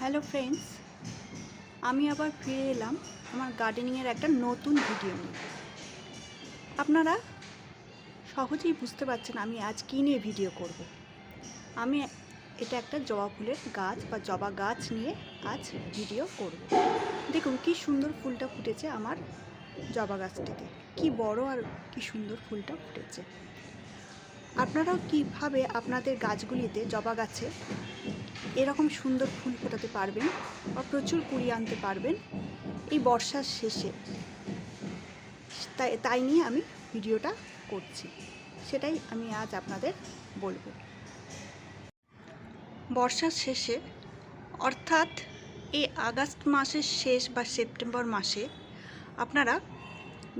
Hello friends, আমি আবার ফিরে এলাম আমার গার্ডেনিংয়ের একটা নতুন ভিডিও নিয়ে আপনারা সহজেই বুঝতে পারছেন আমি আজ কী নিয়ে ভিডিও করব। আমি এটা একটা জবা ফুলের গাছ বা জবা গাছ নিয়ে আজ ভিডিও করব। দেখুন কি সুন্দর ফুলটা ফুটেছে আমার জবা গাছটিতে কি বড় আর কি সুন্দর ফুলটা ফুটেছে আপনারাও কীভাবে আপনাদের গাছগুলিতে জবা গাছে এরকম সুন্দর ফুল ফোটাতে পারবেন বা প্রচুর কুড়ি আনতে পারবেন এই বর্ষার শেষে। তাই তাই নিয়ে আমি ভিডিওটা করছি। সেটাই আমি আজ আপনাদের বলব। বর্ষার শেষে, অর্থাৎ এই আগস্ট মাসের শেষ বা সেপ্টেম্বর মাসে আপনারা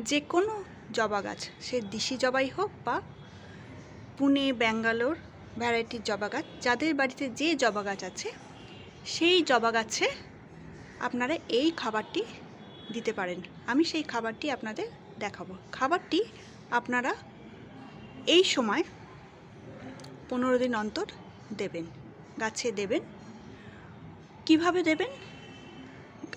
যে কোনো জবা গাছ, সে দিশি জবাই হোক বা পুনে, ব্যাঙ্গালোর ভ্যারাইটির জবা গাছ। যাদের বাড়িতে যে জবা গাছ আছে, সেই জবা গাছে আপনারা এই খাবারটি দিতে পারেন। আমি সেই খাবারটি আপনাদের দেখাবো। খাবারটি আপনারা এই সময় পনেরো দিন অন্তর দেবেন, গাছে দেবেন। কীভাবে দেবেন?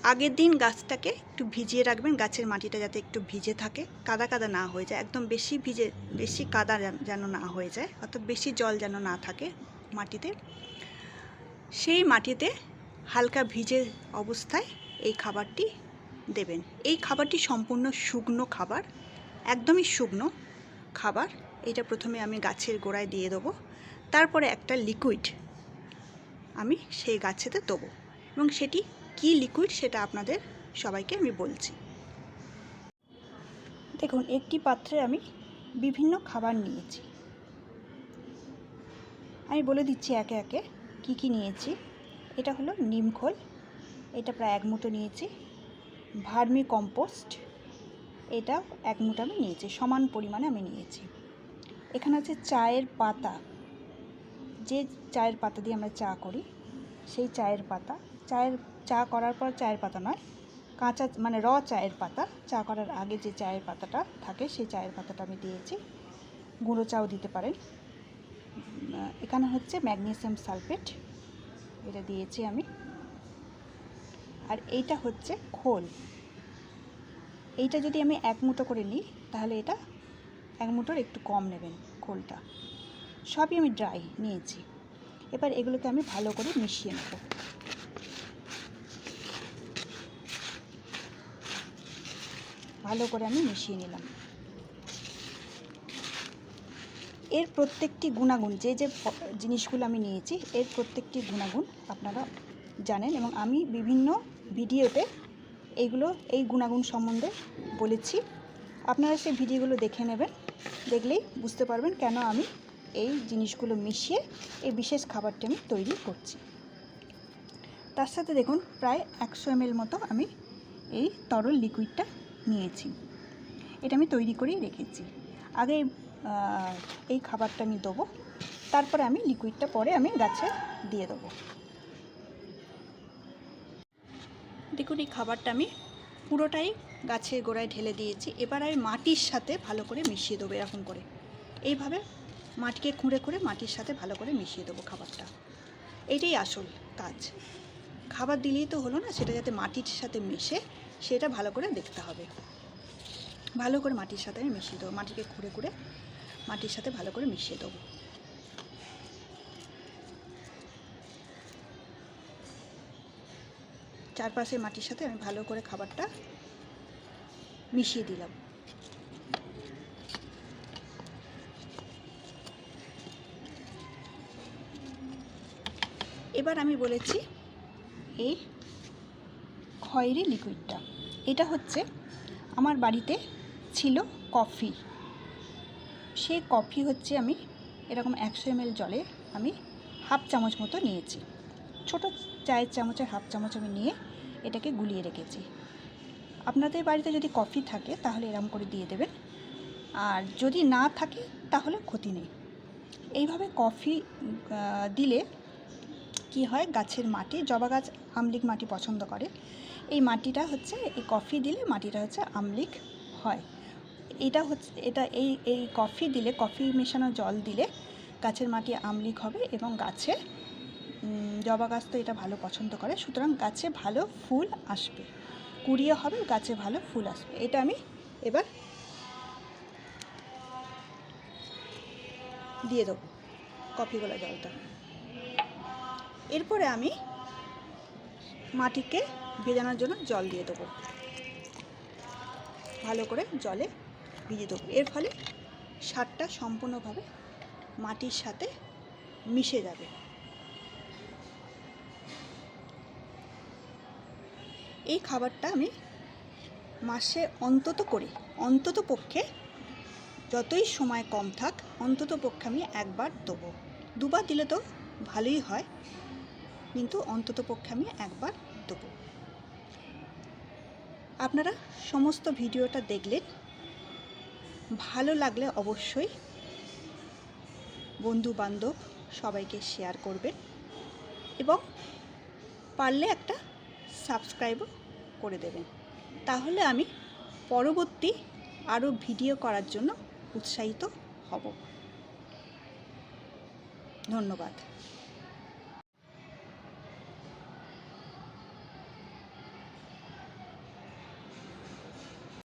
আগের দিন গাছটাকে একটু ভিজিয়ে রাখবেন, গাছের মাটিটা যাতে একটু ভিজে থাকে, কাদা কাদা না হয়ে যায়, একদম বেশি ভিজে, বেশি কাদা যেন- না হয়ে যায়, অর্থাৎ বেশি জল যেন না থাকে মাটিতে। সেই মাটিতে হালকা ভিজে অবস্থায় এই খাবারটি দেবেন। এই খাবারটি সম্পূর্ণ শুকনো খাবার, একদমই শুকনো খাবার। এটা প্রথমে আমি গাছের গোড়ায় দিয়ে দেবো, তারপরে একটা লিকুইড আমি সেই গাছেতে দেবো এবং সেটি কি লিকুইড সেটা আপনাদের সবাইকে আমি বলছি। দেখুন, একটি পাত্রে আমি বিভিন্ন খাবার নিয়েছি। আমি বলে দিচ্ছি একে একে কি কি নিয়েছি। এটা হলো নিমখোল এটা প্রায় এক মুঠো নিয়েছি। ভার্মি কম্পোস্ট, এটা এক মুঠো আমি নিয়েছি, সমান পরিমাণে আমি নিয়েছি। এখানে আছে চায়ের পাতা। যে চায়ের পাতা দিয়ে আমরা চা করি, সেই চায়ের পাতা, চায়ের চা করার পর চায়ের পাতা নয়, কাঁচা মানে র চায়ের পাতা। চা করার আগে যে চায়ের পাতাটা থাকে, সেই চায়ের পাতাটা আমি দিয়েছি। গুঁড়ো চাও দিতে পারেন। এখানে হচ্ছে ম্যাগনেসিয়াম সালফেট, এটা দিয়েছি আমি। আর এইটা হচ্ছে খোল। এইটা যদি আমি এক মুঠো করে নিই, তাহলে এটা এক মুঠোর একটু কম নেবেন খোলটা। সবই আমি ড্রাই নিয়েছি। এবার এগুলোকে আমি ভালো করে মিশিয়ে নেব। ভালো করে আমি মিশিয়ে নিলাম। এর প্রত্যেকটি গুণাগুণ, যে যে জিনিসগুলো আমি নিয়েছি, এর প্রত্যেকটি গুণাগুণ আপনারা জানেন এবং আমি বিভিন্ন ভিডিওতে এইগুলো, এই গুণাগুণ সম্বন্ধে বলেছি। আপনারা সেই ভিডিওগুলো দেখে নেবেন, দেখলেই বুঝতে পারবেন কেন আমি এই জিনিসগুলো মিশিয়ে এই বিশেষ খাবারটি আমি তৈরি করছি। তার সাথে দেখুন, প্রায় একশো এমএল মতো আমি এই তরল লিকুইডটা নিয়েছি। এটা আমি তৈরি করেই রেখেছি। আগে এই খাবারটা আমি দেবো, তারপরে আমি লিকুইডটা পরে আমি গাছে দিয়ে দেবো। দেখুন, এই খাবারটা আমি পুরোটাই গাছের গোড়ায় ঢেলে দিয়েছি। এবার আমি মাটির সাথে ভালো করে মিশিয়ে দেবো এরকম করে। এইভাবে মাটিকে খুঁড়ে খুঁড়ে মাটির সাথে ভালো করে মিশিয়ে দেবো খাবারটা। এটাই আসল কাজ। খাবার দিলেই তো হলো না, সেটা যাতে মাটির সাথে মিশে সেটা ভালো করে দেখতে হবে। ভালো করে মাটির সাথে আমি মিশিয়ে দেবো। মাটিকে খুঁড়ে খুঁড়ে মাটির সাথে ভালো করে মিশিয়ে দেবো। চারপাশে মাটির সাথে আমি ভালো করে খাবারটা মিশিয়ে দিলাম। এবার আমি বলেছি এই খয়েরি লিকুইডটা এটা হচ্ছে আমার বাড়িতে ছিল কফি। সেই কফি হচ্ছে আমি এরকম একশো এমএল জলে আমি হাফ চামচ মতো নিয়েছি। ছোট চায়ের চামচের হাফ চামচ আমি নিয়ে এটাকে গুলিয়ে রেখেছি। আপনাদের বাড়িতে যদি কফি থাকে তাহলে এরকম করে দিয়ে দেবেন। আর যদি না থাকে তাহলে ক্ষতি নেই। এইভাবে কফি দিলে কি হয়? গাছের মাটি, জবা গাছ আমলিক মাটি পছন্দ করে। এই মাটিটা হচ্ছে, এই কফি দিলে মাটিটা হচ্ছে আমলিক হয়। এটা হচ্ছে, এটা এই এই কফি দিলে, কফি মেশানো জল দিলে গাছের মাটি আমলিক হবে এবং গাছে জবা গাছ তো এটা ভালো পছন্দ করে। সুতরাং গাছে ভালো ফুল আসবে। কুড়িয়ে হবে, গাছে ভালো ফুল আসবে। এটা আমি এবার দিয়ে দেবো কফি গোলা জলটা। এরপরে আমি মাটিকে ভেজানোর জন্য জল দিয়ে দেবো। ভালো করে জলে ভিজিয়ে দেবো। এর ফলে সারটা সম্পূর্ণভাবে মাটির সাথে মিশে যাবে। এই খাবারটা আমি মাসে অন্তত করি, অন্তত পক্ষে যতই সময় কম থাক, অন্তত পক্ষে আমি একবার দেবো। দুবার দিলে তো ভালোই হয়। কিন্তু অন্তত পক্ষে আমি একবার দেবো। আপনারা সমস্ত ভিডিওটা দেখলেন। ভালো লাগলে অবশ্যই বন্ধু বান্ধব সবাইকে শেয়ার করবেন এবং পারলে একটা সাবস্ক্রাইবও করে দেবেন। তাহলে আমি পরবর্তী আরও ভিডিও করার জন্য উৎসাহিত হব। ধন্যবাদ।